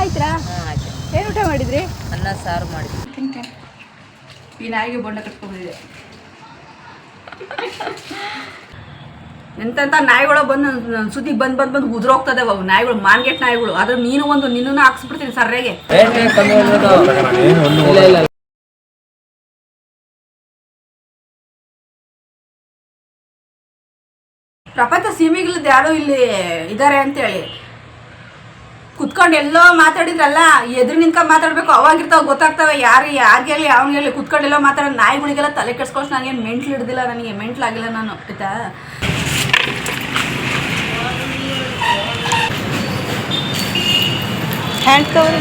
ಆಯ್ತಾ? ಏನು ಊಟ ಮಾಡಿದ್ರಿ? ಅನ್ನ ಸಾರು ಮಾಡಿದ್ವಿ. ಈ ನಾಯಿಗೆ ಬೊಂಡ ಕಟ್ಕೊಂಡಿದೆ ಎಂತೆಂಥ ನಾಯಿಗಳು ಬಂದು ನನ್ನ ಸುದ್ದಿ ಬಂದು ಬಂದು ಬಂದು ಉದುರೋಗ್ತದೆ ಅವು ನಾಯಿಗಳು ಮಾನ್ಗೆಟ್ ನಾಯಿಗಳು. ಆದ್ರೆ ನೀನು ಒಂದು ನಿನ್ನೂ ಹಾಕ್ಸ್ಬಿಡ್ತೀನಿ ಸರ್ರೆಗೆ ಪ್ರಪಂಚ ಸೀಮೆಗಿಲ್ಲದ ಯಾರೋ ಇಲ್ಲಿ ಇದ್ದಾರೆ ಅಂತೇಳಿ. ಕುತ್ಕೊಂಡು ಎಲ್ಲೋ ಮಾತಾಡಿದ್ರಲ್ಲ, ಎದುರು ನಿಂತ್ಕೊಂಡು ಮಾತಾಡ್ಬೇಕು ಅವಾಗಿರ್ತಾವ ಗೊತ್ತಾಗ್ತವೆ. ಯಾರು ಯಾರಿಗೆಲ್ಲಿ ಹೇಳಿ ಕುತ್ಕೊಂಡು ಎಲ್ಲೋ ಮಾತಾಡೋ ನಾಯಿಗಳಿಗೆಲ್ಲ ತಲೆ ಕೆಡ್ಸ್ಕೊಷ್ಟು ನನಗೇನು ಮೆಂಟ್ಲು ಹಿಡ್ದಿಲ್ಲ ನನಗೆ ಮೆಂಟ್ಲಾಗಿಲ್ಲ ನಾನು, ಆಯ್ತಾ? Hand cover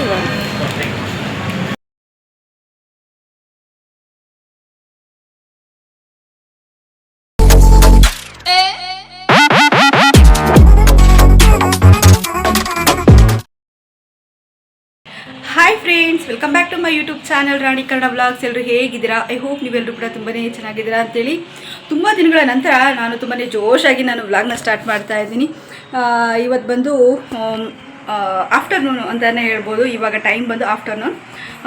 welcome back to my YouTube channel Rani Kannada vlogs ಎಲ್ಲರೂ ಹೇಗಿದ್ದೀರಾ? ಐ ಹೋಪ್ ನೀವೆಲ್ಲರೂ ಕೂಡ ತುಂಬಾ ಚೆನ್ನಾಗಿದ್ದೀರಾ ಅಂತೇಳಿ ತುಂಬ ದಿನಗಳ ನಂತರ ನಾನು ತುಂಬಾ ಜೋಶಾಗಿ ನಾನು ವ್ಲಾಗ್ನ ಸ್ಟಾರ್ಟ್ ಮಾಡ್ತಾ ಇದ್ದೀನಿ. ಇವತ್ತು ಬಂದು ಆಫ್ಟರ್ನೂನ್ ಅಂತಲೇ ಹೇಳ್ಬೋದು. ಇವಾಗ ಟೈಮ್ ಬಂದು ಆಫ್ಟರ್ನೂನ್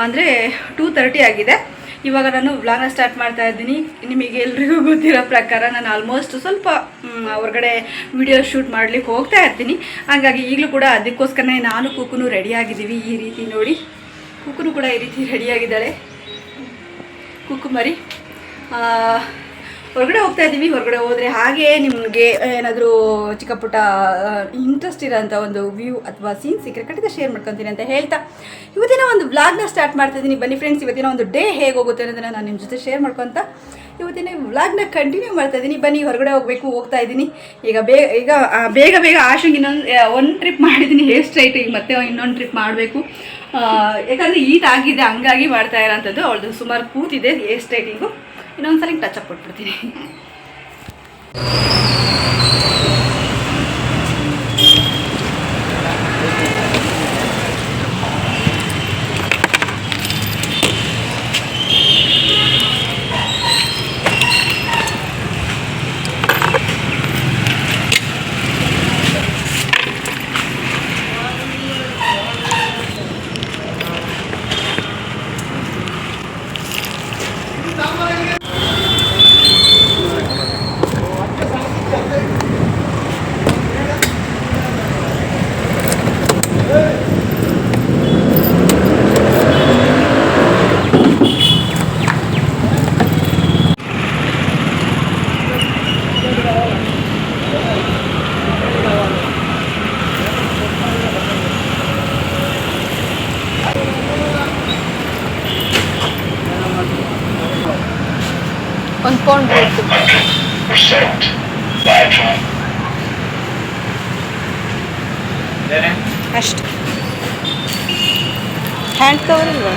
ಅಂದರೆ ಟೂ ತರ್ಟಿ ಆಗಿದೆ. ಇವಾಗ ನಾನು ವ್ಲಾಗ್ನ ಸ್ಟಾರ್ಟ್ ಮಾಡ್ತಾ ಇದ್ದೀನಿ. ನಿಮಗೆ ಎಲ್ರಿಗೂ ಗೊತ್ತಿರೋ ಪ್ರಕಾರ ನಾನು ಆಲ್ಮೋಸ್ಟ್ ಸ್ವಲ್ಪ ಹೊರಗಡೆ ವಿಡಿಯೋ ಶೂಟ್ ಮಾಡಲಿಕ್ಕೆ ಹೋಗ್ತಾ ಇರ್ತೀನಿ. ಹಾಗಾಗಿ ಈಗಲೂ ಕೂಡ ಅದಕ್ಕೋಸ್ಕರನೇ ನಾನು ಕೂಕುನು ರೆಡಿ ಆಗಿದ್ದೀವಿ ಈ ರೀತಿ ನೋಡಿ. ಕೂಕುನು ಕೂಡ ಈ ರೀತಿ ರೆಡಿಯಾಗಿದ್ದಾಳೆ. ಕುಕ್ಕುಮರಿ ಹೊರಗಡೆ ಹೋಗ್ತಾ ಇದ್ದೀವಿ, ಹೊರಗಡೆ ಹೋದರೆ ಹಾಗೆ ನಿಮಗೆ ಏನಾದರೂ ಚಿಕ್ಕ ಪುಟ್ಟ ಇಂಟ್ರೆಸ್ಟ್ ಇರೋಂಥ ಒಂದು ವ್ಯೂ ಅಥವಾ ಸೀನ್ ಸಿಕ್ಕರೆ ಖಂಡಿತ ಶೇರ್ ಮಾಡ್ಕೊತೀನಿ ಅಂತ ಹೇಳ್ತಾ. ಇವತ್ತಿನ ಒಂದು ವ್ಲಾಗ್ನ ಸ್ಟಾರ್ಟ್ ಮಾಡ್ತಾ ಇದ್ದೀನಿ. ಬನ್ನಿ ಫ್ರೆಂಡ್ಸ್ ಇವತ್ತಿನ ಒಂದು ಡೇ ಹೇಗೆ ಹೋಗುತ್ತೆ ಅನ್ನೋದನ್ನು ನಾನು ನಿಮ್ಮ ಜೊತೆ ಶೇರ್ ಮಾಡ್ಕೊತ ಇವತ್ತಿನ ವ್ಲಾಗ್ನ ಕಂಟಿನ್ಯೂ ಮಾಡ್ತಾ ಇದ್ದೀನಿ ಬನ್ನಿ, ಹೊರಗಡೆ ಹೋಗಬೇಕು, ಹೋಗ್ತಾ ಇದ್ದೀನಿ ಈಗ ಬೇಗ ಈಗ ಬೇಗ ಬೇಗ ಆಶಂಗೆ ಇನ್ನೊಂದು ಒಂದು ಟ್ರಿಪ್ ಮಾಡಿದ್ದೀನಿ ಹೇರ್ ಸ್ಟ್ರೈಟ್ ಈಗ ಮತ್ತೆ ಇನ್ನೊಂದು ಟ್ರಿಪ್ ಮಾಡಬೇಕು. ಯಾಕಂದರೆ ಈಟ್ ಆಗಿದೆ, ಹಂಗಾಗಿ ಮಾಡ್ತಾ ಇರೋಂಥದ್ದು ಅವಳದು ಸುಮಾರು ಕೂತಿದೆ ಹೇರ್ ಸ್ಟ್ರೈಟಿಂಗು ಇನ್ನೊಂದು ಸಲ ಟಚ್ ಅಪ್ ಕೊಟ್ಬಿಡ್ತೀನಿ ಒಂದು ಪೌಂಡ್ ಬೇಕು ಅಷ್ಟು ಹ್ಯಾಂಡ್ ಕವರ್ ಇಲ್ವಾ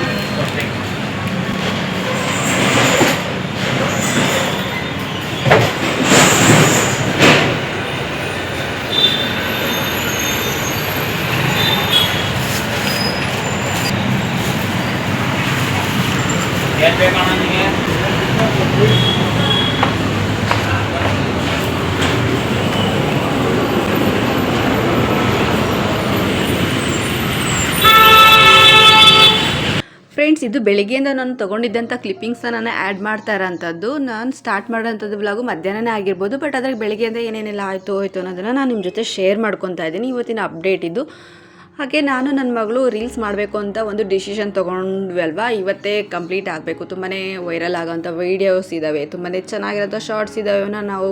ಫ್ರೆಂಡ್ಸ್ ಇದು ಬೆಳಿಗ್ಗೆಯಿಂದ ನಾನು ತೊಗೊಂಡಿದ್ದಂಥ ಕ್ಲಿಪ್ಪಿಂಗ್ಸ್ನ ನಾನು ಆ್ಯಡ್ ಮಾಡ್ತಾ ಇರೋಂಥದ್ದು ನಾನು ಸ್ಟಾರ್ಟ್ ಮಾಡೋಂಥದ್ದು ವ್ಲಾಗು ಮಧ್ಯಾಹ್ನನೇ ಆಗಿರ್ಬೋದು ಬಟ್ ಅದ್ರಾಗ ಬೆಳಗ್ಗೆಯಿಂದ ಏನೇನೆಲ್ಲ ಆಯಿತು ಹೋಯ್ತು ಅನ್ನೋದನ್ನು ನಾನು ನಿಮ್ಮ ಜೊತೆ ಶೇರ್ ಮಾಡ್ಕೊತಾ ಇದ್ದೀನಿ. ಇವತ್ತಿನ ಅಪ್ಡೇಟ್ ಇದು. ಹಾಗೆ ನಾನು ನನ್ನ ಮಗಳು ರೀಲ್ಸ್ ಮಾಡಬೇಕು ಅಂತ ಒಂದು ಡಿಸಿಷನ್ ತೊಗೊಂಡ್ವಿ ಅಲ್ವಾ ಇವತ್ತೇ ಕಂಪ್ಲೀಟ್ ಆಗಬೇಕು. ತುಂಬಾ ವೈರಲ್ ಆಗೋಂಥ ವೀಡಿಯೋಸ್ ಇದ್ದಾವೆ ತುಂಬಾ ಚೆನ್ನಾಗಿರೋಂಥ ಶಾರ್ಟ್ಸ್ ಇದ್ದಾವೆ ನಾನು ನಾವು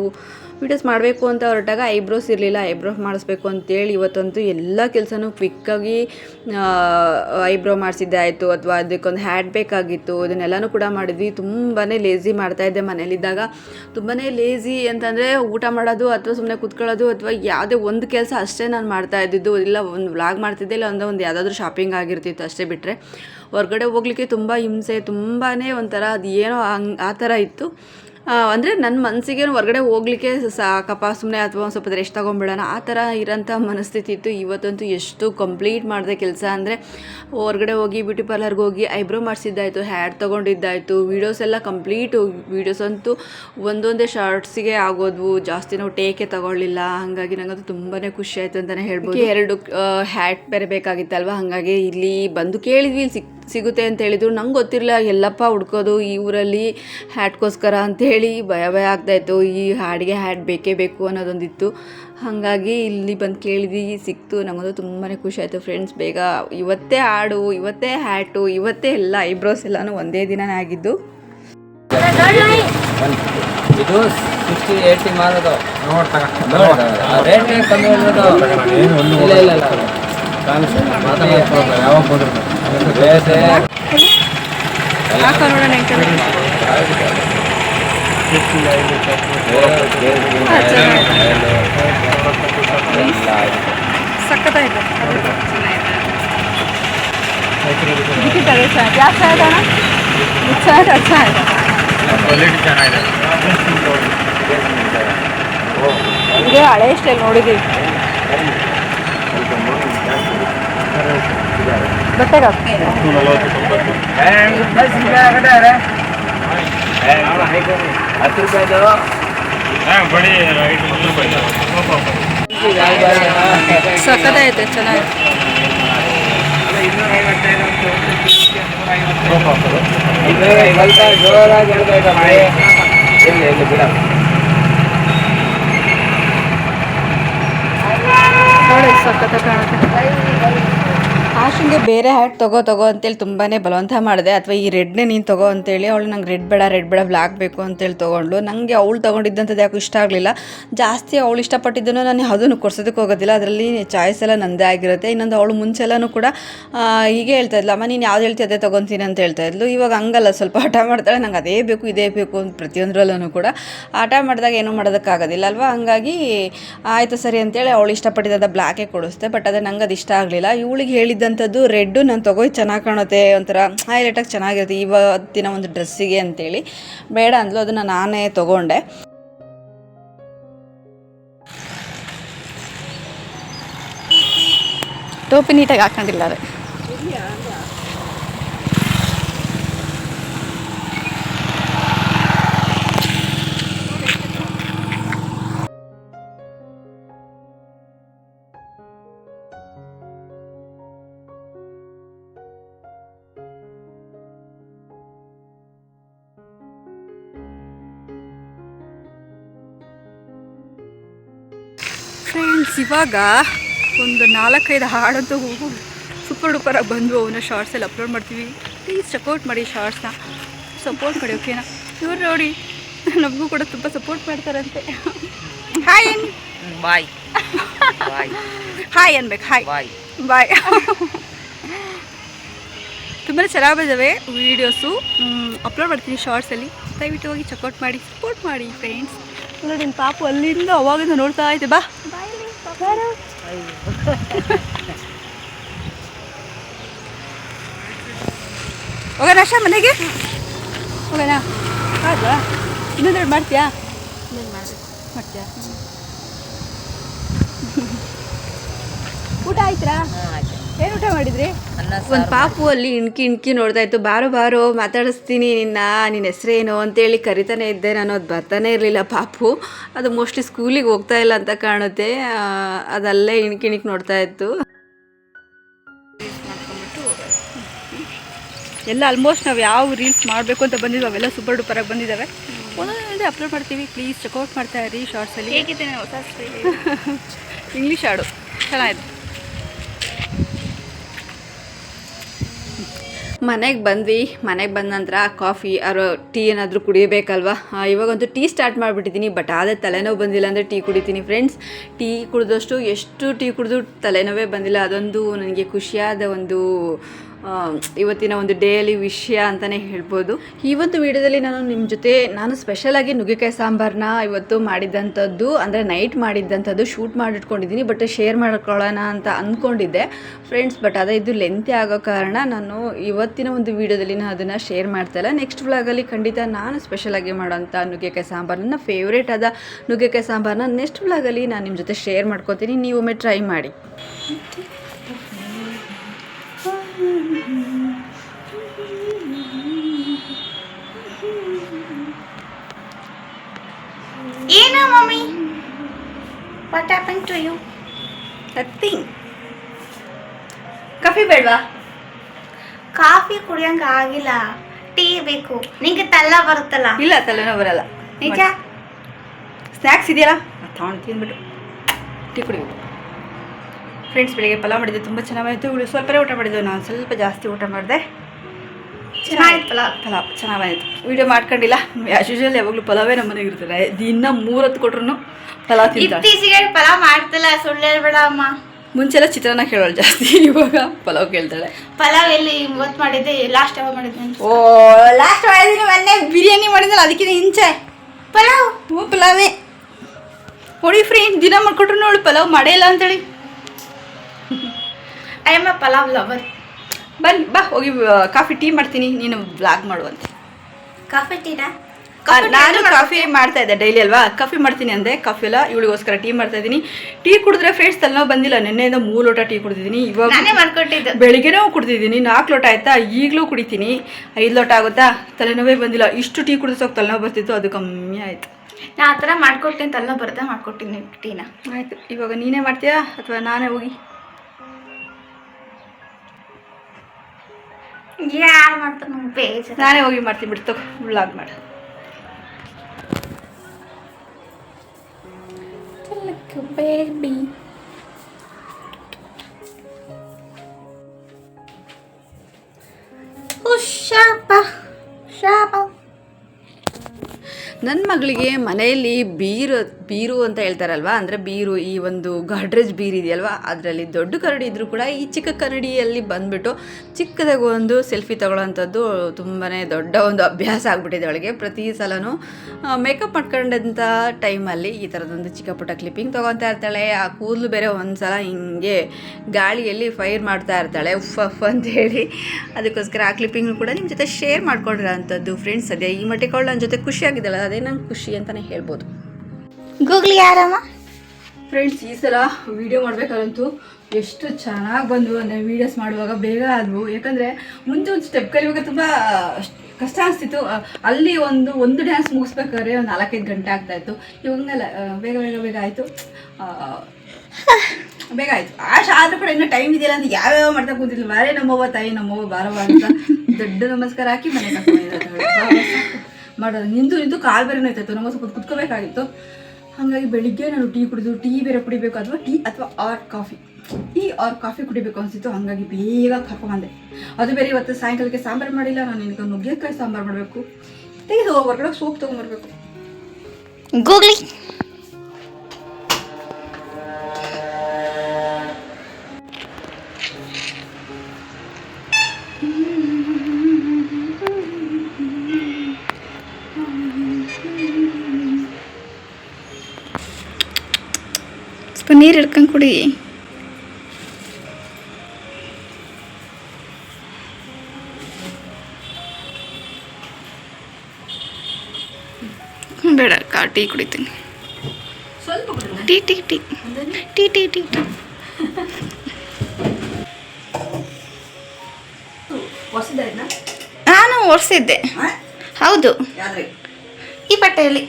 ವೀಡಿಯೋಸ್ ಮಾಡಬೇಕು ಅಂತ ಹೊರಟಾಗ ಐಬ್ರೋಸ್ ಇರಲಿಲ್ಲ. ಐಬ್ರೋ ಮಾಡಿಸ್ಬೇಕು ಅಂತೇಳಿ ಇವತ್ತಂತೂ ಎಲ್ಲ ಕೆಲಸನೂ ಕ್ವಿಕ್ಕಾಗಿ ಐಬ್ರೋ ಮಾಡಿಸಿದ್ದೆ ಆಯಿತು. ಅಥವಾ ಅದಕ್ಕೊಂದು ಹ್ಯಾಡ್ ಬೇಕಾಗಿತ್ತು. ಇದನ್ನೆಲ್ಲನೂ ಕೂಡ ಮಾಡಿದ್ವಿ. ತುಂಬಾ ಲೇಸಿ ಮಾಡ್ತಾಯಿದ್ದೆ ಮನೇಲಿದ್ದಾಗ. ತುಂಬಾ ಲೇಸಿ ಅಂತಂದರೆ ಊಟ ಮಾಡೋದು ಅಥವಾ ಸುಮ್ಮನೆ ಕೂತ್ಕೊಳ್ಳೋದು ಅಥವಾ ಯಾವುದೇ ಒಂದು ಕೆಲಸ ಅಷ್ಟೇ ನಾನು ಮಾಡ್ತಾ ಇದ್ದಿದ್ದು. ಇಲ್ಲ, ಒಂದು ವ್ಲಾಗ್ ಮಾಡ್ತಿದ್ದೆ, ಇಲ್ಲ ಒಂದು ಒಂದು ಯಾವುದಾದ್ರೂ ಶಾಪಿಂಗ್ ಆಗಿರ್ತಿತ್ತು ಅಷ್ಟೇ ಬಿಟ್ಟರೆ ಹೊರಗಡೆ ಹೋಗ್ಲಿಕ್ಕೆ ತುಂಬ ಹಿಂಸೆ ತುಂಬಾ ಒಂಥರ ಅದು ಏನೋ ಹಂಗೆ ಆ ಥರ ಇತ್ತು. ಅಂದರೆ ನನ್ನ ಮನಸ್ಸಿಗೆ ಹೊರಗಡೆ ಹೋಗ್ಲಿಕ್ಕೆ ಸಾಕಪ್ಪ ಸುಮ್ಮನೆ ಅಥವಾ ಒಂದು ಸ್ವಲ್ಪ ರೆಸ್ಟ್ ತೊಗೊಂಬಿಡೋಣ ಆ ಥರ ಇರೋಂಥ ಮನಸ್ಥಿತಿ ಇತ್ತು. ಇವತ್ತಂತೂ ಎಷ್ಟು ಕಂಪ್ಲೀಟ್ ಮಾಡಿದೆ ಕೆಲಸ. ಅಂದರೆ ಹೊರಗಡೆ ಹೋಗಿ ಬ್ಯೂಟಿ ಪಾರ್ಲರ್ಗೆ ಹೋಗಿ ಐಬ್ರೋ ಮಾಡಿಸಿದ್ದಾಯಿತು ಹ್ಯಾಡ್ ತೊಗೊಂಡಿದ್ದಾಯಿತು ವೀಡಿಯೋಸ್ ಎಲ್ಲ ಕಂಪ್ಲೀಟ್ ವೀಡಿಯೋಸ್ ಅಂತೂ ಒಂದೊಂದೇ ಶಾರ್ಟ್ಸಿಗೆ ಆಗೋದ್ವು. ಜಾಸ್ತಿ ನಾವು ಟೇಕೆ ತಗೊಳ್ಳಿಲ್ಲ. ಹಾಗಾಗಿ ನನಗಂತೂ ತುಂಬಾ ಖುಷಿ ಆಯಿತು ಅಂತಲೇ ಹೇಳ್ಬೋದು. ಎರಡು ಹ್ಯಾಟ್ ಬೇರೆ ಬೇಕಾಗಿತ್ತಲ್ವ? ಹಾಗಾಗಿ ಇಲ್ಲಿ ಬಂದು ಕೇಳಿದ್ವಿ, ಇಲ್ಲಿ ಸಿಕ್ ಸಿಗುತ್ತೆ ಅಂತ ಹೇಳಿದ್ರು. ನಂಗೆ ಗೊತ್ತಿರಲಿಲ್ಲ ಎಲ್ಲಪ್ಪ ಹುಡ್ಕೋದು ಈ ಊರಲ್ಲಿ ಹ್ಯಾಟ್ಗೋಸ್ಕರ ಅಂಥೇಳಿ ಭಯ ಭಯ ಆಗ್ತಾಯಿತ್ತು ಈ ಹಾಡಿಗೆ ಹ್ಯಾಟ್ ಬೇಕೇ ಬೇಕು ಅನ್ನೋದೊಂದಿತ್ತು. ಹಾಗಾಗಿ ಇಲ್ಲಿ ಬಂದು ಕೇಳಿದ್ವಿ ಸಿಕ್ತು. ನಮಗಂತೂ ತುಂಬಾ ಖುಷಿ ಆಯಿತು ಫ್ರೆಂಡ್ಸ್. ಬೇಗ ಇವತ್ತೇ ಹಾಡು ಇವತ್ತೇ ಹ್ಯಾಟು ಇವತ್ತೇ ಎಲ್ಲ ಐಬ್ರೋಸ್ ಎಲ್ಲನೂ ಒಂದೇ ದಿನನೇ ಆಗಿದ್ದು. ಇದು ಸಿಕ್ಸ್ಟಿ ಏಯ್ಟಿ ಮಾರೋದು ರೇಟ್ ಕಮ್ಮಿ ಇರೋದು ಇಲ್ಲ ಇಲ್ಲ ಇಲ್ಲ. ಸಖತ್ತಾಯ್ತು ಚೆನ್ನಾಗಿದೆ ಅಣ್ಣ ಇದು ಚೆನ್ನಾಗಿದೆ ಅದು ಚೆನ್ನಾಗಿದೆ ಇದೇ ಹಳೆ ಸ್ಟೈಲ್ ನೋಡಿದ್ದೀವಿ ಬಟ್ಟೆಗೆ ಹತ್ತು ರೂಪಾಯಿದು ಸಖತ್ತಾಯ್ತು ಚೆನ್ನಾಗಿ ಇದು ಇವತ್ತ ಜೋರಾಗಿ ಹೇಳ್ಬೇಕಮ್ಮ ಇಲ್ಲಿ ಇಲ್ಲಿ ಬಿಡ ನೋಡಿ ಸಖತ್ತ ಕಾಣುತ್ತೆ ಆಶಂಗೆ ಬೇರೆ ಹ್ಯಾಟ್ ತಗೋ ತಗೋ ಅಂತೇಳಿ ತುಂಬಾ ಬಲವಂತ ಮಾಡಿದೆ. ಅಥವಾ ಈ ರೆಡ್ನೇ ನೀನು ತಗೋ ಅಂತೇಳಿ ಅವಳು ನಂಗೆ ರೆಡ್ ಬೇಡ ರೆಡ್ ಬೇಡ ಬ್ಲ್ಯಾಕ್ ಬೇಕು ಅಂತೇಳಿ ತೊಗೊಂಡ್ಳು. ನನಗೆ ಅವಳು ತೊಗೊಂಡಿದ್ದಂಥದ್ದು ಯಾಕೋ ಇಷ್ಟ ಆಗಲಿಲ್ಲ. ಜಾಸ್ತಿ ಅವಳು ಇಷ್ಟಪಟ್ಟಿದ್ದನ್ನು ನಾನು ಅದನ್ನು ಕೊಡ್ಸೋದಕ್ಕೆ ಹೋಗೋದಿಲ್ಲ. ಅದರಲ್ಲಿ ಚಾಯ್ಸ್ ಎಲ್ಲ ನಂದೇ ಆಗಿರುತ್ತೆ. ಇನ್ನೊಂದು ಅವಳು ಮುಂಚೆಲ್ಲನೂ ಕೂಡ ಹೀಗೆ ಹೇಳ್ತಾ ಇದ್ಲು. ಅಮ್ಮ, ನೀನು ಯಾವ್ದು ಹೇಳ್ತಿ, ಅದೇ ತೊಗೊತೀನಿ ಅಂತ ಹೇಳ್ತಾ ಇದ್ಲು. ಇವಾಗ ಹಂಗಲ್ಲ, ಸ್ವಲ್ಪ ಹಠ ಮಾಡ್ತಾಳೆ. ನಂಗೆ ಅದೇ ಬೇಕು, ಇದೇ ಬೇಕು ಅಂತ ಪ್ರತಿಯೊಂದರಲ್ಲೂ ಕೂಡ ಆಟ ಮಾಡಿದಾಗ ಏನೂ ಮಾಡೋದಕ್ಕಾಗೋದಿಲ್ಲ, ಅಲ್ವಾ? ಹಂಗಾಗಿ ಆಯಿತು ಸರಿ ಅಂತೇಳಿ ಅವಳು ಇಷ್ಟಪಟ್ಟಿದ್ದ ಬ್ಲ್ಯಾಕೇ ಕೊಡಿಸ್ದೆ. ಬಟ್ ಅದೇ ನಂಗೆ ಅದು ಇಷ್ಟ ಆಗಲಿಲ್ಲ. ಇವಳಿಗೆ ಹೇಳಿದ್ದಂಥದ್ದು ರೆಡ್ಡು ನಾನು ತೊಗೊಯ್ ಚೆನ್ನಾಗಿ ಕಾಣುತ್ತೆ ಒಂಥರ ಹೈಲೈಟಾಗಿ ಚೆನ್ನಾಗಿರುತ್ತೆ ಇವತ್ತಿನ ಒಂದು ಡ್ರೆಸ್ಸಿಗೆ ಅಂತೇಳಿ. ಬೇಡ ಅಂದ್ಲು ಅದನ್ನು ನಾನೇ ತೊಗೊಂಡೆ. ಟೋಪಿ ನೀಟಾಗಿ ಹಾಕೊಂಡಿಲ್ಲ ಅದೇ. ಫ್ರೆಂಡ್ಸ್ ಇವಾಗ ಒಂದು ನಾಲ್ಕೈದು ಹಾಡಂತೂ ಸೂಪರ್ ಡೂಪರಾಗಿ ಬಂದು ಅವನ್ನ ಶಾರ್ಟ್ಸಲ್ಲಿ ಅಪ್ಲೋಡ್ ಮಾಡ್ತೀವಿ. ಪ್ಲೀಸ್ ಸಪೋರ್ಟ್ ಮಾಡಿ ಶಾರ್ಟ್ಸ್ನ ಸಪೋರ್ಟ್ ಮಾಡಿ ಓಕೆನಾ ಇವ್ರು ನೋಡಿ ನಮಗೂ ಕೂಡ ತುಂಬ ಸಪೋರ್ಟ್ ಮಾಡ್ತಾರಂತೆ. ಹಾಯ್ ಏನು ಬಾಯ್ ಬಾಯ್ ಹಾಯ್ ಅನ್ಬೇಕು ಹಾಯ್ ಬಾಯ್ ಬಾಯ್ ತುಂಬ ಚೆನ್ನಾಗಿದ್ದಾವೆ ವೀಡಿಯೋಸು ಅಪ್ಲೋಡ್ ಮಾಡ್ತೀನಿ ಶಾರ್ಟ್ಸಲ್ಲಿ ದಯವಿಟ್ಟು ಹೋಗಿ ಚೆಕ್ಔಟ್ ಮಾಡಿ ಸಪೋರ್ಟ್ ಮಾಡಿ ಫ್ರೆಂಡ್ಸ್ ನೋಡಿ ನಿನ್ನ ಪಾಪು ಅಲ್ಲಿಂದ ಅವಾಗಿಂದ ನೋಡ್ತಾ ಇದ್ದೆ ಬಾ. ಬಾರು. ಹೋಗೋಣ ಆಶಾ ಮನೆಗೆ? ಹೋಗೋಣ. ಹೌದಾ ಇನ್ನೊಂದೆರಡು ಮಾಡ್ತೀಯಾ? ಮಾಡ್ತೀಯಾ? ಊಟ ಆಯ್ತಾ. ಏನು ಊಟ ಮಾಡಿದ್ರಿ? ಒಂದು ಪಾಪು ಅಲ್ಲಿ ಇಣ್ಕಿ ಇಣ್ಕಿ ನೋಡ್ತಾ ಇತ್ತು. ಬಾರೋ ಬಾರೋ ಮಾತಾಡಿಸ್ತೀನಿ ನಿನ್ನ ನಿನ್ನ ಹೆಸರೇನು ಅಂತೇಳಿ ಕರಿತಾನೆ ಇದ್ದೆ ನಾನು ಅದು ಬರ್ತಾನೆ ಇರಲಿಲ್ಲ ಪಾಪು. ಅದು ಮೋಸ್ಟ್ಲಿ ಸ್ಕೂಲಿಗೆ ಹೋಗ್ತಾ ಇಲ್ಲ ಅಂತ ಕಾಣುತ್ತೆ. ಅದಲ್ಲೇ ಇಣ್ಕಿ ಇಣ್ಕಿ ನೋಡ್ತಾ ಇತ್ತು. ಎಲ್ಲ ಆಲ್ಮೋಸ್ಟ್ ನಾವು ಯಾವ ರೀಲ್ಸ್ ಮಾಡಬೇಕು ಅಂತ ಬಂದಿದ್ವಿ ಅವೆಲ್ಲ ಸೂಪರ್ ಡೂಪರಾಗಿ ಬಂದಿದ್ದಾವೆ ಒಂದೊಂದೇ ಅಪ್ಲೋಡ್ ಮಾಡ್ತೀವಿ. ಪ್ಲೀಸ್ ಚೆಕ್ಔಟ್ ಮಾಡ್ತಾ ಇರಿ ಶಾರ್ಟ್ಸಲ್ಲಿ ಹೇಗಿದೆ ಹೊಸ ಇಂಗ್ಲೀಷ್ ಹಾಡು. ಚೆನ್ನಾಗಿದೆ. ಮನೆಗೆ ಬಂದ್ವಿ. ಮನೆಗೆ ಬಂದ ನಂತರ ಕಾಫಿ ಅರೋ ಟೀ ಏನಾದರೂ ಕುಡಿಯಬೇಕಲ್ವಾ ಇವಾಗಂತೂ ಟೀ ಸ್ಟಾರ್ಟ್ ಮಾಡಿಬಿಟ್ಟಿದ್ದೀನಿ ಬಟ್ ಆದರೆ ತಲೆನೋವು ಬಂದಿಲ್ಲ ಅಂದರೆ ಟೀ ಕುಡಿತೀನಿ ಫ್ರೆಂಡ್ಸ್ ಟೀ ಕುಡಿದಷ್ಟು ಎಷ್ಟು ಟೀ ಕುಡಿದು ತಲೆನೋವೇ ಬಂದಿಲ್ಲ. ಅದೊಂದು ನನಗೆ ಖುಷಿಯಾದ ಒಂದು ಇವತ್ತಿನ ಒಂದು ಡೇಲಿ ವಿಷಯ ಅಂತಲೇ ಹೇಳ್ಬೋದು. ಇವತ್ತು ಒಂದು ವಿಡಿಯೋದಲ್ಲಿ ನಾನು ನಿಮ್ಮ ಜೊತೆ ನಾನು ಸ್ಪೆಷಲಾಗಿ ನುಗ್ಗೆಕಾಯಿ ಸಾಂಬಾರನ್ನ ಇವತ್ತು ಮಾಡಿದ್ದಂಥದ್ದು ಅಂದರೆ ನೈಟ್ ಮಾಡಿದ್ದಂಥದ್ದು ಶೂಟ್ ಮಾಡಿಟ್ಕೊಂಡಿದ್ದೀನಿ ಬಟ್ ಶೇರ್ ಮಾಡ್ಕೊಳ್ಳೋಣ ಅಂತ ಅಂದ್ಕೊಂಡಿದ್ದೆ ಫ್ರೆಂಡ್ಸ್ ಬಟ್ ಅದೇ ಇದು ಲೆಂತಿ ಆಗೋ ಕಾರಣ ನಾನು ಇವತ್ತಿನ ಒಂದು ವಿಡಿಯೋದಲ್ಲಿ ನಾನು ಅದನ್ನು ಶೇರ್ ಮಾಡ್ತಾಯಿಲ್ಲ ನೆಕ್ಸ್ಟ್ ವ್ಲಾಗಲ್ಲಿ ಖಂಡಿತ ನಾನು ಸ್ಪೆಷಲಾಗಿ ಮಾಡೋಂಥ ನುಗ್ಗೆಕಾಯಿ ಸಾಂಬಾರು ನನ್ನ ಫೇವ್ರೇಟ್ ಆದ ನುಗ್ಗೆಕಾಯಿ ಸಾಂಬಾರನ್ನ ನೆಕ್ಸ್ಟ್ ವ್ಲಾಗಲ್ಲಿ ನಾನು ನಿಮ್ಮ ಜೊತೆ ಶೇರ್ ಮಾಡ್ಕೋತೀನಿ. ನೀವೊಮ್ಮೆ ಟ್ರೈ ಮಾಡಿ. ಏನು mummy what happened to you nothing coffee ಬೇಡವಾ? ಕಾಫಿ ಕುಡಿಯಂಗ ಆಗಿಲ್ಲ. ಟೀ ಬೇಕು. ನಿಂಗೆ ತಲ್ಲ ಬರುತ್ತಲ್ಲ? ಇಲ್ಲ ತಲೆನೋ ಬರಲ್ಲ. ನಿಜ? ಸ್ನ್ಯಾಕ್ಸ್ ಇದೆಯಲ್ಲ? ತಗೊಂಡು ತಿಂದ್ಬಿಟ್ಟು ಟೀ ಕುಡಿಬೇಕು. ಫ್ರೆಂಡ್ಸ್ ಬೆಳಿಗ್ಗೆ ಪಲಾವ್ ಮಾಡಿದ್ದೆ. ತುಂಬ ಚೆನ್ನಾಗಿತ್ತು ಇವಳು ಸ್ವಲ್ಪನೇ ಊಟ ಮಾಡಿದ್ದೆವು ನಾನು ಸ್ವಲ್ಪ ಜಾಸ್ತಿ ಊಟ ಮಾಡಿದೆ. ಚೆನ್ನಾಗಿತ್ತಲ್ಲ ಪಲಾವ್ ಪಲಾವ್ ಚೆನ್ನಾಗಾಯ್ತು ವಿಡಿಯೋ ಮಾಡ್ಕೊಂಡಿಲ್ಲ. ಆ್ಯಸ್ ಯೂಶಲ್ ಯಾವಾಗಲೂ ಪಲಾವೇ ನಮ್ಮ ಮನೆಗೆ ಇರ್ತಾರೆ ದಿನ ಮೂರತ್ತು ಕೊಟ್ರು ಪಲಾವ್ ತಿಂತಾಳೆ ಇತ್ತೀಚೆಗೆ ಪಲಾವ್ ಮಾಡ್ತಿಲ್ಲ ಸುಳ್ಳೇ ಬೇಡ ಅಮ್ಮ. ಮುಂಚೆಲ್ಲ ಚಿತ್ರಾನ್ನ ಕೇಳೋಳು ಜಾಸ್ತಿ ಇವಾಗ ಪಲಾವ್ ಕೇಳ್ತಾಳೆ. ಪಲಾವ್ ಎಲ್ಲಿ ಇವತ್ತು ಮಾಡಿದ್ದೆ ಲಾಸ್ಟ್ ಯಾವಾಗ ಮಾಡಿದ್ದೆ ಓ ಲಾಸ್ಟ್ ಮಾಡಿದ್ದೀನಿ ಮೊನ್ನೆ. ಬಿರಿಯಾನಿ ಮಾಡಿದ್ನಲ್ಲ ಅದಕ್ಕಿಂತ ಹಿಂಚೆ. ಪಲಾವ್? ಹ್ಞೂ ಪಲಾವೇ. ಹೊಡಿ ಫ್ರೆಂಡ್ ದಿನ ಮಾಡ್ಕೊಟ್ರು ನೋಡು ಪಲಾವ್ ಮಾಡೇ ಇಲ್ಲ ಅಂತೇಳಿ. I am a pulao lover ಬನ್ನಿ ಬಾ ಹೋಗಿ ಕಾಫಿ ಟೀ ಮಾಡ್ತೀನಿ ನೀನು ಬ್ಲಾಗ್ ಮಾಡುವಂತೆ ಕಾಫಿ ಟೀನಾ? ನಾನು ಕಾಫಿ ಮಾಡ್ತಾ ಇದ್ದೆ ಡೈಲಿ ಅಲ್ವಾ? ಕಾಫಿ ಮಾಡ್ತೀನಿ ಅಂದೆ ಕಾಫಿ ಎಲ್ಲ ಇವಳಿಗೋಸ್ಕರ ಟೀ ಮಾಡ್ತಾ ಇದ್ದೀನಿ. ಟೀ ಕುಡಿದ್ರೆ ಫ್ರೆಂಡ್ಸ್ ತಲೆನೋವು ಬಂದಿಲ್ಲ ನಿನ್ನೆಯಿಂದ ಮೂರು ಲೋಟ ಟೀ ಕುಡಿದಿದ್ದೀನಿ ಇವಾಗ ಬೆಳಿಗ್ಗೆನೂ ಕುಡಿದಿದ್ದೀನಿ ನಾಲ್ಕು ಲೋಟ ಆಯ್ತಾ? ಈಗಲೂ ಕುಡಿತೀನಿ. ಐದು ಲೋಟ ಆಗುತ್ತಾ? ತಲೆನೋವೇ ಬಂದಿಲ್ಲ. ಇಷ್ಟು ಟೀ ಕುಡಿದ್ರೆ ಸ್ವಲ್ಪ ತಲೆನೋವು ಬರ್ತಿತ್ತು ಅದು ಕಮ್ಮಿ ಆಯಿತು. ನಾ ಆ ಥರ ಮಾಡ್ಕೊಡ್ತೀನಿ ತಲೆನೋವು ಬರ್ತಾ ಮಾಡ್ಕೊಟ್ಟಿನಿ ಟೀನ. ಆಯಿತು. ಇವಾಗ ನೀನೇ ಮಾಡ್ತೀಯಾ? ಅಥವಾ ನಾನೇ ಹೋಗಿ? ಯಾರು ಮಾಡ್ತಾರೆ ನಮ್ಗೆ ಬೇಜಾರು. ನಾನೇ ಹೋಗಿ ಮಾಡ್ತೀನಿ ಬಿಡ್ತು ಬ್ಲಾಗ್ ಮಾಡು. ಬೇಬಿ. ಶಾಪ ಶಾಪ. ನನ್ನ ಮಗಳಿಗೆ ಮನೆಯಲ್ಲಿ ಬೀರು ಬೀರು ಅಂತ ಹೇಳ್ತಾರಲ್ವಾ? ಅಂದರೆ ಬೀರು, ಈ ಒಂದು ಗಾಡ್ರೇಜ್ ಬೀರು ಇದೆಯಲ್ವಾ? ಅದರಲ್ಲಿ ದೊಡ್ಡ ಕರಡಿ ಇದ್ದರೂ ಕೂಡ ಈ ಚಿಕ್ಕ ಕನ್ನಡಿಯಲ್ಲಿ ಬಂದುಬಿಟ್ಟು ಚಿಕ್ಕದಾಗಿ ಒಂದು ಸೆಲ್ಫಿ ತಗೊಳ್ಳೋಂಥದ್ದು ತುಂಬಾ ದೊಡ್ಡ ಒಂದು ಅಭ್ಯಾಸ ಆಗಿಬಿಟ್ಟಿದೆ ಅವಳಿಗೆ. ಪ್ರತಿ ಸಲನೂ ಮೇಕಪ್ ಮಾಡ್ಕೊಂಡಂಥ ಟೈಮಲ್ಲಿ ಈ ಥರದೊಂದು ಚಿಕ್ಕ ಪುಟ್ಟ ಕ್ಲಿಪ್ಪಿಂಗ್ ತೊಗೊತಾ ಇರ್ತಾಳೆ. ಆ ಕೂದಲು ಬೇರೆ ಒಂದು ಸಲ ಹಿಂಗೆ ಗಾಳಿಯಲ್ಲಿ ಫೈರ್ ಮಾಡ್ತಾ ಇರ್ತಾಳೆ. ಉಫ್ ಅಫ್ ಅಂತ ಹೇಳಿ. ಅದಕ್ಕೋಸ್ಕರ ಆ ಕ್ಲಿಪ್ಪಿಂಗ್ ಕೂಡ ನಿಮ್ಮ ಜೊತೆ ಶೇರ್ ಮಾಡ್ಕೊಂಡಿರೋ ಅಂಥದ್ದು ಫ್ರೆಂಡ್ಸ್, ಅದೇ ಈ ಮಟ್ಟಿಗೆ ಅವಳು ನನ್ನ ಜೊತೆ ಖುಷಿಯಾಗಿದ್ದಾಳೆ. ಅದೇ ನಂಗೆ ಖುಷಿ ಅಂತಲೇ ಹೇಳ್ಬೋದು. ಗೂಗ್ಲಿ ಯಾರಮ್ಮ? ಫ್ರೆಂಡ್ಸ್ ಈ ಸಲ ವಿಡಿಯೋ ಮಾಡಬೇಕಾದಂತೂ ಎಷ್ಟು ಚೆನ್ನಾಗಿ ಬಂದವು ಅಂದರೆ ವೀಡಿಯೋಸ್ ಮಾಡುವಾಗ ಬೇಗ ಆದವು. ಯಾಕಂದರೆ ಮುಂಚೆ ಒಂದು ಸ್ಟೆಪ್ ಕಲಿಯುವಾಗ ತುಂಬ, ಕಷ್ಟ ಅನಿಸ್ತಿತ್ತು. ಅಲ್ಲಿ ಒಂದು ಒಂದು ಡ್ಯಾನ್ಸ್ ಮುಗಿಸ್ಬೇಕಾದ್ರೆ ಒಂದು ನಾಲ್ಕೈದು ಗಂಟೆ ಆಗ್ತಾಯಿತ್ತು ಇವಾಗಲ್ಲ ಬೇಗ ಬೇಗ ಬೇಗ ಆಯಿತು. ಬೇಗ ಆಯಿತು. ಆಶ, ಆದರೂ ಕೂಡ ಇನ್ನೂ ಟೈಮ್ ಇದೆಯಲ್ಲ ಅಂತ ಯಾವ್ಯಾವ ಮಾಡ್ತಾ ಕೂತಿಲ್ಲ ಬಾರೇ ನಮ್ಮವ್ವ, ತಾಯಿ ನಮ್ಮವ್ವ ಬಾರವ ಅಂತ ದೊಡ್ಡ ನಮಸ್ಕಾರ ಹಾಕಿ ಮನೆ ಮಾಡೋದು. ನಿಂತು ನಿಂತು ಕಾಲು ಬೇರೆ ನೋಯ್ತಾಯಿತ್ತು ನಮಗೆ ಸ್ವಲ್ಪ ಕುತ್ಕೋಬೇಕಾಗಿತ್ತು. ಹಾಗಾಗಿ ಬೆಳಿಗ್ಗೆ ನಾನು ಟೀ ಕುಡಿದು, ಟೀ ಬೇರೆ ಕುಡಿಬೇಕು ಅಥವಾ ಟೀ ಅಥವಾ or coffee. Tea, or coffee ಕುಡಿಬೇಕು ಅನಿಸಿತ್ತು, ಹಾಗಾಗಿ ಬೇಗ ಕರ್ಕೊಂಬಂದೆ ಅದು ಬೇರೆ ಇವತ್ತು ಸಾಯಂಕಾಲಕ್ಕೆ ಸಾಂಬಾರು ಮಾಡಿಲ್ಲ, ನಾನು ನಿನಗೆ ನುಗ್ಗೆಕಾಯಿ ಸಾಂಬಾರು ಮಾಡಬೇಕು. ತೆಗೆದು ಹೊರಗಡೆ ಸೋಪ್ ತೊಗೊಂಬರ್ಬೇಕು. ಗೂಗ್ಲಿ. ನೀರು ಹಿಡ್ಕೊಂಡು ಕುಡಿ. ಬೇಡ ಕಾ ಟೀ ಕುಡಿತೀನಿ. Tea tea tea. Tea tea tea tea. ನಾನು ಒರೆಸಿದ್ದೆ. ಹೌದು. ಈ ಬಟ್ಟೆಯಲ್ಲಿ.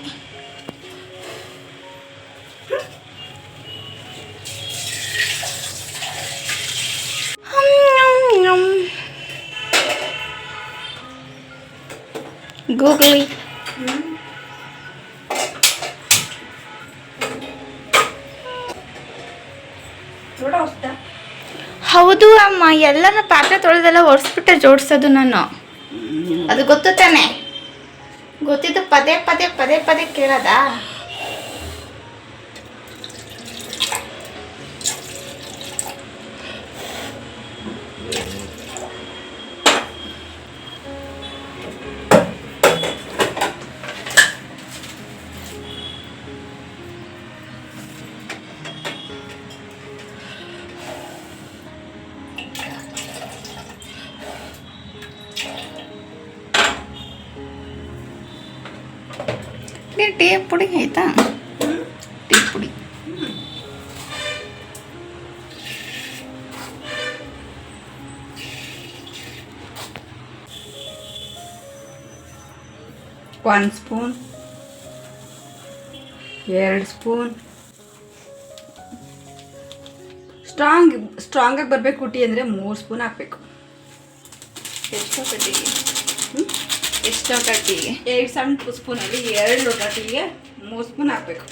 ಗೂಗ್ಲಿ ಹೌದು ಅಮ್ಮ ಎಲ್ಲನ ಪಾತ್ರೆ ತೊಳೆದೆಲ್ಲ ಒರೆಸ್ಬಿಟ್ಟೆ ಜೋಡಿಸೋದು ನಾನು. ಅದು ಗೊತ್ತು ತಾನೆ? ಗೊತ್ತಿದ್ದು ಪದೇ ಪದೇ ಪದೇ ಪದೇ ಕೇಳೋದಾ? ಟೀ ಪುಡಿ ಆಯ್ತಾ? ಟೀ ಪುಡಿ. ಒಂದು ಸ್ಪೂನ್ ಎರಡು ಸ್ಪೂನ್ ಸ್ಟ್ರಾಂಗ್ ಸ್ಟ್ರಾಂಗಾಗಿ ಬರಬೇಕು ಟೀ ಅಂದರೆ ಮೂರು ಸ್ಪೂನ್ ಹಾಕಬೇಕು. ಎಷ್ಟೋ ಕಟ್ಟಿಗೆ ಎಷ್ಟೋ ಟೀಗೆ ಎರಡು ಸಣ್ಣ ಸ್ಪೂನಲ್ಲಿ ಎರಡು ಲೋಟ ಟೀಗೆ ಮೂರು ಸ್ಪೂನ್ ಹಾಕಬೇಕು.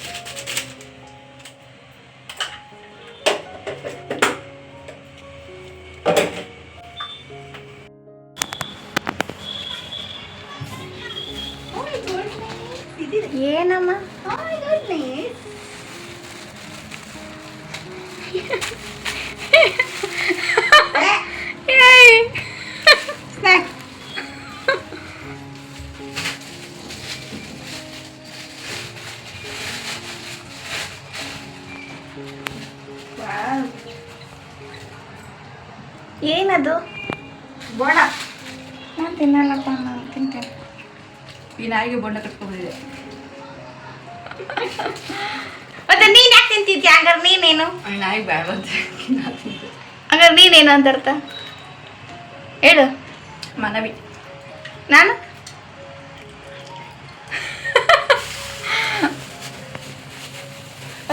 ಏನದು? ಬೋಡ. ನಾನು ತಿನ್ನಲ್ಲಪ್ಪ ನಾನು ತಿಂತೇನೆ. ಈ ನಾಯಿಗೆ ಬಣ್ಣ ಕಟ್ಕೊಂಡಿದೆ ಮತ್ತೆ ನೀನ್ ಯಾಕೆ ತಿಂತಿದ್ಯಾ? ಹಂಗಾರೆ ನೀನೇನು? ನಾಯಿಗೆ ಬೇಡ ಅಂತ ಹಂಗಾರೆ ನೀನೇನು ಅಂತ ಅರ್ಥ? ಹೇಳು. ಮನವಿ. ನಾನು?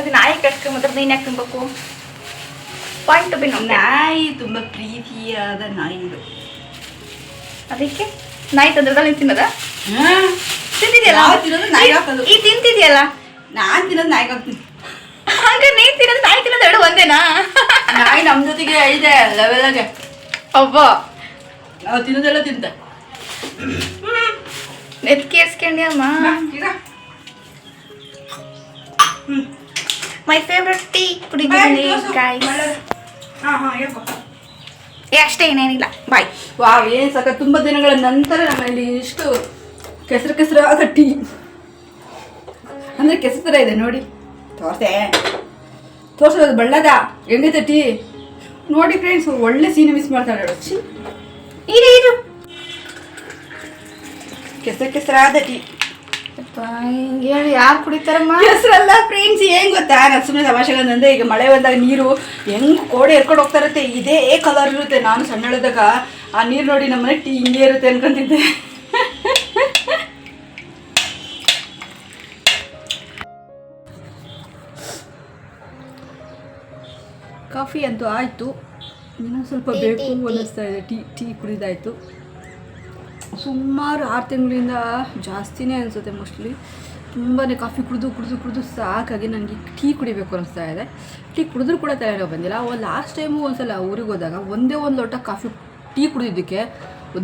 ಅದು ನಾಯಿ ಕಟ್ಕೊಂಬತ್ರ ನೀನು ಯಾಕೆ ತಿನ್ಬೇಕು? ಪಾಯಿಂಟ್ ಬಿ ನಾಯಿ ತುಂಬ ಪ್ರೀತಿಯಾದ ನಾಯಿ ಇದು. ಅದಕ್ಕೆ ನಾಯಿ ತಂದ್ರದಲ್ಲಿ ನೀನು ತಿನ್ನದ? ನಾವು ತಿನ್ನೋದು ನಾಯಿ. ಈ ತಿಂತಿದ್ಯಲ್ಲ? ನಾನು ತಿನ್ನೋದು ನಾಯಿಗೆ ಹಾಕ್ತೀನಿ ಹಂಗೆ ನೀನು ತಿನ್ನೋದು ನಾಯಿ ತಿನ್ನೋದು ಎರಡು ಒಂದೇನಾ? ನಾಯಿ ನಮ್ಮ ಜೊತೆಗೆ ಇದೆ ಲೆವೆಲಾಗೆ ಅವ್ವ. ನಾವು ತಿನ್ನೋದೆಲ್ಲ ತಿಂತ. ನೆತ್ಕೇರ್ಸ್ಕೊಂಡ್ಯಮ್ಮ ಮೈ ಫೇವ್ರೆಟ್ ಟೀ ಕುಡಿದಿದ್ದೀನಿ ಗಾಯ್ಸ್ ಅಷ್ಟೇ ಏನೇನಿಲ್ಲ. ಬಾಯ್ ವಾವ್ ಏನು ಸಾಕ ತುಂಬ ದಿನಗಳ ನಂತರ ನಮ್ಮಲ್ಲಿ ಇಷ್ಟು ಕೆಸರು ಕೆಸರು ಆದ ಟೀ ಅಂದರೆ ಕೆಸರು ಥರ ಇದೆ ನೋಡಿ. ತೋರ್ಸೆ. ತೋರ್ಸೋದು ಬಳ್ಳದ ಹೆಂಗೈತೆ ಟೀ ನೋಡಿ ಫ್ರೆಂಡ್ಸ್ ಒಳ್ಳೆ ಸೀನ್ ಮಿಸ್ ಮಾಡ್ತಾರೆ ಇರು ಕೆಸರು ಕೆಸರಾದ ಟೀ ಹಿಂಗೆ ಹೇಳಿ ಯಾರು ಕುಡಿತಾರಮ್ಮ? ಹೆಸರಲ್ಲ ಫ್ರೆಂಡ್ಸ್ ಏನ್ ಗೊತ್ತಾ? ನಾನು ಸುಮ್ಮನೆ ತಮಾಷೆಗಳಂದ್ರೆ ಈಗ ಮಳೆ ಬಂದಾಗ ನೀರು ಹೆಂಗ್ ಕೋಡೆ ಎರ್ಕೊಂಡು ಹೋಗ್ತಾ ಇರುತ್ತೆ ಇದೇ ಕಲರ್ ಇರುತ್ತೆ. ನಾನು ಸಣ್ಣಳಿದಾಗ ಆ ನೀರು ನೋಡಿ ನಮ್ಮನೆ ಟೀ ಹಿಂಗೆ ಇರುತ್ತೆ ಅನ್ಕೊಂತಿದ್ದೆ. ಕಾಫಿ ಅಂತೂ ಆಯಿತು. ಇನ್ನೂ ಸ್ವಲ್ಪ ಬೇಕು ಅನ್ನಿಸ್ತಾ ಇದೆ. ಟೀ ಟೀ ಕುಡಿದಾಯಿತು. ಸುಮಾರು ಆರು ತಿಂಗಳಿಂದ ಜಾಸ್ತಿನೇ ಅನಿಸುತ್ತೆ ಮೋಸ್ಟ್ಲಿ ತುಂಬಾ ಕಾಫಿ ಕುಡಿದು ಕುಡಿದು ಕುಡಿದು ಸಾಕಾಗಿ ನನಗೆ ಟೀ ಕುಡಿಬೇಕು ಅನಿಸ್ತಾ ಇದೆ. ಟೀ ಕುಡಿದ್ರು ಕೂಡ ತಲೆನೋವು ಬಂದಿಲ್ಲ. ಅವ ಲಾಸ್ಟ್ ಟೈಮು ಒಂದ್ಸಲ ಊರಿಗೆ ಹೋದಾಗ ಒಂದೇ ಒಂದು ಲೋಟ ಕಾಫಿ ಟೀ ಕುಡಿದಿದ್ದಕ್ಕೆ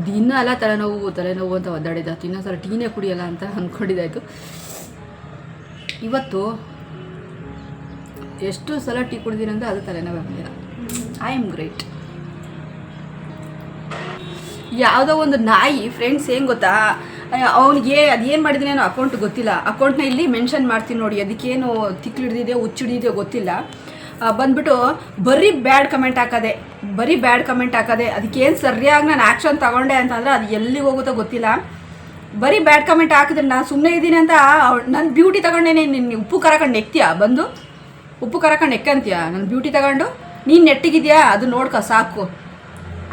ದಿನ ಎಲ್ಲ ತಲೆನೋವು ತಲೆನೋವು ಅಂತ ಒದ್ದಾಡಿದ ಇನ್ನೊಂದ್ಸಲ ಟೀನೇ ಕುಡಿಯಲ್ಲ ಅಂತ ಅಂದ್ಕೊಂಡಿದ್ದಾಯಿತು ಇವತ್ತು ಎಷ್ಟು ಸಲ ಟೀ ಕುಡಿದಿರಂದ್ರೆ ಅದು ತಲೆನೋವೇ ಬಂದಿಲ್ಲ. ಐ ಆಮ್ ಗ್ರೇಟ್ ಯಾವುದೋ ಒಂದು ನಾಯಿ ಫ್ರೆಂಡ್ಸ್ ಏನು ಗೊತ್ತಾ? ಅವನಿಗೆ ಅದೇನು ಮಾಡಿದ್ದೀನಿ ಅನ್ನೋ ಅಕೌಂಟ್ ಗೊತ್ತಿಲ್ಲ. ಅಕೌಂಟ್ನ ಇಲ್ಲಿ ಮೆನ್ಷನ್ ಮಾಡ್ತೀನಿ ನೋಡಿ, ಅದಕ್ಕೇನು ತಿಕ್ಲಿಡ್ದಿದೆ ಹುಚ್ಚಿಡಿದೆಯೋ ಗೊತ್ತಿಲ್ಲ. ಬಂದ್ಬಿಟ್ಟು ಬರೀ ಬ್ಯಾಡ್ ಕಮೆಂಟ್ ಹಾಕದೆ, ಬರೀ ಬ್ಯಾಡ್ ಕಮೆಂಟ್ ಹಾಕೋದೆ, ಅದಕ್ಕೇನು ಸರಿಯಾಗಿ ನಾನು ಆ್ಯಕ್ಷನ್ ತಗೊಂಡೆ ಅಂತಂದರೆ ಅದು ಎಲ್ಲಿಗೆ ಹೋಗುತ್ತೋ ಗೊತ್ತಿಲ್ಲ. ಬರೀ ಬ್ಯಾಡ್ ಕಮೆಂಟ್ ಹಾಕಿದ್ರೆ ನಾನು ಸುಮ್ಮನೆ ಇದ್ದೀನಿ ಅಂತ ನನ್ನ ಬ್ಯೂಟಿ ತಗೊಂಡೇನೆ ನಿನ್ನ ಉಪ್ಪು ಕರಕೊಂಡು ನೆಕ್ತೀಯಾ? ಬಂದು? ಉಪ್ಪು ಕರಕೊಂಡು ನೆಕ್ಕಂತೀಯ? ನನ್ನ ಬ್ಯೂಟಿ ತಗೊಂಡು? ನೀನು ನೆಟ್ಟಿಗಿದ್ಯಾ? ಅದು ನೋಡ್ಕೊ, ಸಾಕು.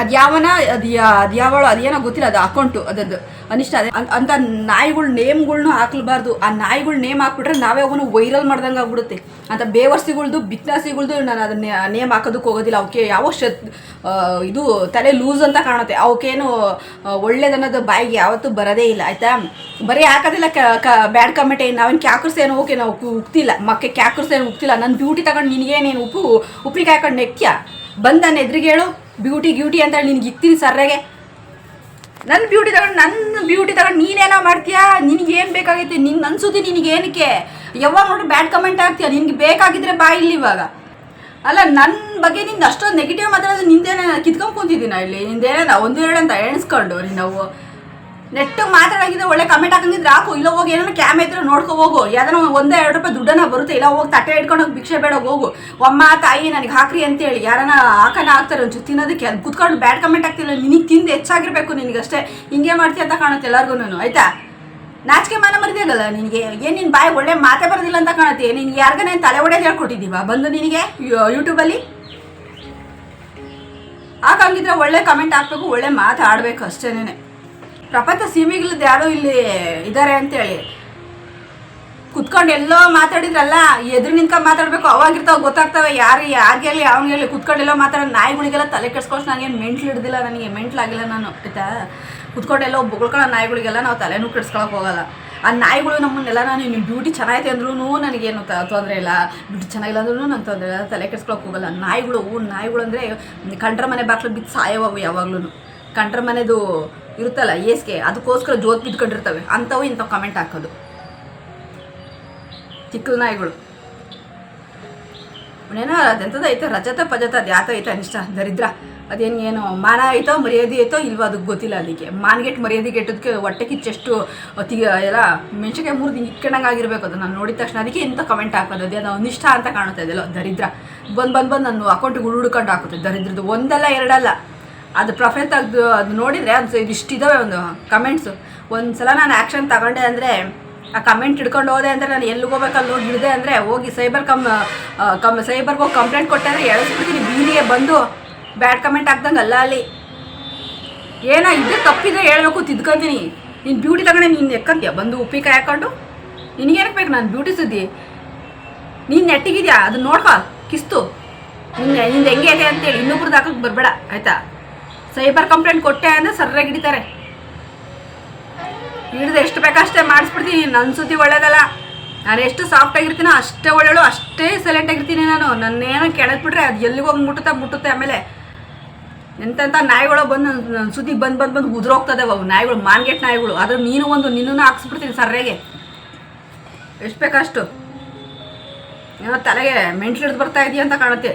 ಅದು ಯಾವನ, ಅದು ಅದು ಯಾವಳು ಅದೇನೋ ಗೊತ್ತಿಲ್ಲ, ಅದು ಅಕೌಂಟು ಅದದ್ದು. ಅನಿಷ್ಟ, ಅದೇ ಅಂತ ನಾಯಿಗಳ ನೇಮ್ಗಳ್ನು ಹಾಕ್ಲಬಾರ್ದು. ಆ ನಾಯಿಗಳ ನೇಮ್ ಹಾಕ್ಬಿಟ್ರೆ ನಾವೇ ಅವನು ವೈರಲ್ ಮಾಡ್ದಂಗೆ ಆಗ್ಬಿಡುತ್ತೆ. ಅಂತ ಬೇವರ್ಸಿಗಳ್ದು ಬಿತ್ನಾಸಿಗಳ್ದು ನಾನು ಅದನ್ನ ನೇಮ್ ಹಾಕೋದಕ್ಕೆ ಹೋಗೋದಿಲ್ಲ. ಅವಕ್ಕೆ ಯಾವ ಶತ್ ಇದು ತಲೆ ಲೂಸ್ ಅಂತ ಕಾಣುತ್ತೆ. ಅವಕ್ಕೇನು ಒಳ್ಳೇದನ್ನೋದು ಬಾಯಿಗೆ ಯಾವತ್ತೂ ಬರೋದೇ ಇಲ್ಲ. ಆಯಿತಾ? ಬರೀ ಹಾಕೋದಿಲ್ಲ ಬ್ಯಾಡ್ ಕಮೆಂಟ್ ಏನು, ನಾವೇನು ಕ್ಯಾಕರ್ಸ್ ಏನು, ಓಕೆ, ನಾವು ಉಕ್ತಿಲ್ಲ. ಮಕ್ಕೆ ಕ್ಯಾಕರ್ಸ್ ಏನು ಉಕ್ತಿಲ್ಲ. ನನ್ನ ಬ್ಯೂಟಿ ತಗೊಂಡು ನಿನಗೇನೇನು ಉಪ್ಪು ಉಪ್ಪಿಗೆ ಹಾಕೊಂಡು ನೆಕ್ಕ್ಯ? ಬಂದ ನಾನು ಎದುರಿಗೆ ಹೇಳು. ಬ್ಯೂಟಿ ಗ್ಯೂಟಿ ಅಂತ ಹೇಳಿ ನಿನಗೆ ಇಕ್ತೀನಿ ಸರ್ರಾಗೆ. ನನ್ನ ಬ್ಯೂಟಿ ತಗೊಂಡು ನನ್ನ ಬ್ಯೂಟಿ ತಗೊಂಡು ನೀನೇನೋ ಮಾಡ್ತೀಯಾ? ನಿನಗೆ ಏನು ಬೇಕಾಗೈತೆ? ನಿನ್ನ ಅನ್ಸುತ್ತೆ ನಿನಗೆ ಏನಕ್ಕೆ? ಯಾವಾಗ ನೋಡಿ ಬ್ಯಾಡ್ ಕಮೆಂಟ್ ಆಗ್ತೀಯ ನಿನಗೆ ಬೇಕಾಗಿದ್ರೆ ಬಾ ಇಲ್ಲಿ ಇವಾಗ. ಅಲ್ಲ ನನ್ನ ಬಗ್ಗೆ ನಿಂದು ಅಷ್ಟೊಂದು ನೆಗೆಟಿವ್ ಮಾತಾಡೋದು ನಿಂದೇನ ಕಿತ್ಕೊಂಡು ಕುಂತಿದ್ದೀನಿ ಇಲ್ಲಿ? ನಿಂದೇನ ಒಂದು ಎರಡು ಅಂತ ಎಣಿಸ್ಕೊಂಡು ರೀ ನಾವು? ನೆಟ್ಟಿಗೆ ಮಾತಾಡೋಗಿದೆ ಒಳ್ಳೆ ಕಮೆಂಟ್ ಹಾಕಂಗಿದ್ರೆ ಹಾಕು. ಇಲ್ಲ ಹೋಗಿ ಏನೋ ಕ್ಯಾಮ್ ಇದ್ರೆ ನೋಡ್ಕೊ ಹೋಗು. ಯಾವ್ದಾನ ಒಂದೇ ಎರಡು ರೂಪಾಯಿ ದುಡ್ಡನ್ನ ಬರುತ್ತೆ. ಇಲ್ಲ ಹೋಗಿ ತಟ್ಟೆ ಹಿಡ್ಕೊಂಡು ಹೋಗಿ ಭಿಕ್ಷೆ ಬೇಡ ಹೋಗು. ಅಮ್ಮ ತಾಯಿ ನನಗೆ ಹಾಕ್ರಿ ಅಂತೇಳಿ. ಯಾರನ್ನ ಹಾಕನ ಹಾಕ್ತಾರೆ ಒಂಚೂರು ತಿನ್ನೋದಕ್ಕೆ. ಅದು ಕುತ್ಕೊಂಡು ಬ್ಯಾಡ್ ಕಮೆಂಟ್ ಹಾಕ್ತಿಲ್ಲ. ನಿನಗೆ ತಿಂದು ಹೆಚ್ಚಾಗಿರ್ಬೇಕು ನಿನಗಷ್ಟೇ. ಹಿಂಗೆ ಮಾಡ್ತೀಯ ಅಂತ ಕಾಣುತ್ತೆ ಎಲ್ಲರಿಗೂ ಆಯ್ತಾ? ನಾಚಿಕೆ ಮಾನ ಮರಿದಾಗಲ್ಲ ನಿನಗೆ? ಏನು ನಿನ್ನ ಬಾಯಿ ಒಳ್ಳೆ ಮಾತೆ ಬರೋದಿಲ್ಲ ಅಂತ ಕಾಣುತ್ತೆ. ನಿನ್ಗೆ ಯಾರಿಗಾನೆ ತಲೆ ಒಡೆದು ಹೇಳ್ಕೊಟ್ಟಿದ್ದೀವ? ಬಂದು ನಿನಗೆ ಯೂಟ್ಯೂಬಲ್ಲಿ ಹಾಕಂಗಿದ್ರೆ ಒಳ್ಳೆ ಕಮೆಂಟ್ ಹಾಕ್ಬೇಕು, ಒಳ್ಳೆ ಮಾತಾಡಬೇಕು ಅಷ್ಟೇನೆ ಪ್ರಪಂಚ ಸೀಮೆಗಿಲ್ಲದ ಯಾರೋ ಇಲ್ಲಿ ಇದ್ದಾರೆ ಅಂತೇಳಿ. ಕುತ್ಕೊಂಡು ಎಲ್ಲೋ ಮಾತಾಡಿದ್ರಲ್ಲ, ಎದುರು ನಿಂತ್ಕೊಂಡು ಮಾತಾಡ್ಬೇಕು, ಅವಾಗಿರ್ತಾವ ಗೊತ್ತಾಗ್ತವೆ ಯಾರು ಯಾರಿಗೆಲ್ಲಿ ಹೇಳಿ ಕುತ್ಕೊಂಡು ಎಲ್ಲೋ ಮಾತಾಡೋ ನಾಯಿಗಳಿಗೆಲ್ಲ ತಲೆ ಕೆಡಿಸ್ಕೊಳ್ತು ನಾನು ಏನು ಮೆಂಟ್ಲು ಹಿಡ್ದಿಲ್ಲ ನನಗೆ ಮೆಂಟ್ಲಾಗಿಲ್ಲ ನಾನು, ಆಯ್ತಾ? ಕುತ್ಕೊಂಡು ಎಲ್ಲೋ ಬೊಗಳ್ಕೊಳ್ಳೋ ನಾಯಿಗಳಿಗೆಲ್ಲ ನಾವು ತಲೆನೂ ಕೆಡ್ಸ್ಕೊಳಕ್ ಹೋಗಲ್ಲ. ಆ ನಾಯಿಗಳು ನಮ್ಮನ್ನೆಲ್ಲ ನಾನು ನಿಮ್ಮ ಬ್ಯೂಟಿ ಚೆನ್ನಾಗೈತೆ ಅಂದ್ರೂ ನನಗೇನು ತೊಂದರೆ ಇಲ್ಲ. ಬ್ಯೂಟಿ ಚೆನ್ನಾಗಿಲ್ಲ ಅಂದ್ರೂ ನಾನು ತೊಂದರೆ ಇಲ್ಲ, ತಲೆ ಕೆಡ್ಸ್ಕೊಳಕ್ಕೆ ಹೋಗಲ್ಲ. ನಾಯಿಗಳು ನಾಯಿಗಳು ಅಂದರೆ ಕಂಡ್ರ ಮನೆ ಬಾಕ್ಲು ಬಿದ್ದು ಸಾಯವು ಯಾವಾಗ್ಲೂ ಕಂಡ್ರ ಮನೆದು ಇರುತ್ತಲ್ಲ, ಏಸ್ಗೆ, ಅದಕ್ಕೋಸ್ಕರ ಜೋತ್ ಬಿದ್ಕೊಂಡಿರ್ತವೆ. ಅಂಥವು ಇಂಥವು ಕಮೆಂಟ್ ಹಾಕೋದು. ಚಿಕ್ಕಲ ನಾಯಿಗಳು. ಏನೋ ಅದೆಂಥದ್ದು ಐತೆ, ರಜತ ಪಜತ, ಅದು ಯಾತ ಐತೆ ಅನಿಷ್ಟ, ದರಿದ್ರ. ಅದೇನು ಏನು, ಮಾನ ಐತೋ, ಮರ್ಯಾದೆ ಐತೋ, ಇಲ್ವೋ ಅದಕ್ಕೆ ಗೊತ್ತಿಲ್ಲ ಅದಕ್ಕೆ. ಮಾನ್ಗೆಟ್, ಮರ್ಯಾದೆ ಗೆಟ್ಟದಕ್ಕೆ ಹೊಟ್ಟೆ ಕಿಚ್ಚೆಷ್ಟು ತಿ ಎಲ್ಲ ಮೂರು ಮುರಿದು ಇಟ್ಕೊಂಡಂಗೆ ಆಗಿರಬೇಕು ಅದು. ನಾನು ನೋಡಿದ ತಕ್ಷಣ ಅದಕ್ಕೆ ಇಂಥ ಕಮೆಂಟ್ ಹಾಕೋದು. ಅದೇನೋ ಅನಿಷ್ಟ ಅಂತ ಕಾಣುತ್ತೆ ಅದೆಲ್ಲ, ದರಿದ್ರ. ಬಂದು ಬಂದು ಬಂದು ನನ್ನ ಅಕೌಂಟಿಗೆ ಹುಡುಕೊಂಡು ಹಾಕುತ್ತೆ. ದರಿದ್ರದ್ದು ಒಂದಲ್ಲ, ಎರಡಲ್ಲ. ಅದು ಪ್ರೊಫೈಲ್ ತೆಗೆದು ಅದು ನೋಡಿದರೆ ಅದು ಇಷ್ಟಿದ್ದಾವೆ ಒಂದು ಕಮೆಂಟ್ಸು ಒಂದು ಸಲ ನಾನು ಆ್ಯಕ್ಷನ್ ತಗೊಂಡೆ ಅಂದರೆ, ಆ ಕಮೆಂಟ್ ಹಿಡ್ಕೊಂಡು ಹೋದೆ ಅಂದರೆ ನಾನು ಎಲ್ಲಿಗೆ ಹೋಗ್ಬೇಕಲ್ಲಿ ನೋಡಿ ಹಿಡಿದೆ ಅಂದರೆ, ಹೋಗಿ ಸೈಬರ್ ಕಮ್ ಕಮ್ ಸೈಬರ್ಗೆ ಹೋಗಿ ಕಂಪ್ಲೇಂಟ್ ಕೊಟ್ಟೆ ಅಂದರೆ ಎಳಿಸ್ಬಿಡ್ತೀನಿ, ಬೀದಿಗೆ ಬಂದು ಬ್ಯಾಡ್ ಕಮೆಂಟ್ ಹಾಕ್ದಂಗೆ ಅಲ್ಲ. ಅಲ್ಲಿ ಏನೋ ಇದ್ದೇ ತಪ್ಪಿದ್ರೆ ಹೇಳಬೇಕು, ತಿದ್ಕೊಂತೀನಿ. ನೀನು ಬ್ಯೂಟಿ ತಗೊಂಡೆ, ನೀನು ಎಕ್ಕಂತೀಯ? ಬಂದು ಉಪ್ಪಿಕಾಯಿ ಹಾಕೊಂಡು? ನಿನಗೇನಕ್ಕೆ ಬೇಕು ನಾನು ಬ್ಯೂಟಿ ಸುದ್ದಿ? ನೀನು ನೆಟ್ಟಿಗಿದ್ಯಾ? ಅದನ್ನ ನೋಡ್ಕೊ, ಕಿಸ್ತು. ನಿನ್ನ, ನಿಂದು ಹೆಂಗೆ ಇದೆ ಅಂತೇಳಿ ಇನ್ನೊಬ್ರದ್ದು ಹಾಕಕ್ಕೆ ಬರಬೇಡ, ಆಯಿತಾ? ಸೈಬರ್ ಕಂಪ್ಲೇಂಟ್ ಕೊಟ್ಟೆ ಅಂದರೆ ಸರ್ರಾಗಿ ಹಿಡಿತಾರೆ. ಹಿಡಿದು ಎಷ್ಟು ಬೇಕಷ್ಟೇ ಮಾಡಿಸ್ಬಿಡ್ತೀನಿ ನನ್ನ ಸುದ್ದಿ ಒಳ್ಳೇದಲ್ಲ. ನಾನು ಎಷ್ಟು ಸಾಫ್ಟ್ ಆಗಿರ್ತೀನೋ ಅಷ್ಟೇ ಒಳ್ಳೆಳು, ಅಷ್ಟೇ ಸೈಲೆಂಟ್ ಆಗಿರ್ತೀನಿ ನಾನು. ನನ್ನೇನೋ ಕೆಣಕ್ಬಿಟ್ರೆ ಅದು ಎಲ್ಲಿಗೆ ಹೋಗಿ ಮುಟ್ಟುತ್ತಾ ಮುಟ್ಟುತ್ತೆ ಆಮೇಲೆ. ಎಂತೆಂಥ ನಾಯಿಗಳು ಬಂದು ನನ್ನ ಸುದ್ದಿ ಬಂದು ಬಂದು ಬಂದು ಉದುರೋಗ್ತದೆ ಅವು. ನಾಯಿಗಳು, ಮಾನ್ಗೆಟ್ ನಾಯಿಗಳು. ಆದ್ರೆ ನೀನು ಒಂದು ನಿನ್ನೂ ಹಾಕ್ಸ್ಬಿಡ್ತೀನಿ ಸರ್ರೆಗೆ ಎಷ್ಟು ಬೇಕಷ್ಟು ಏನೋ ತಲೆಗೆ ಮೆಂಟ್ಲಿಡ್ದು ಬರ್ತಾ ಇದೆಯಾ ಅಂತ ಕಾಣುತ್ತೆ.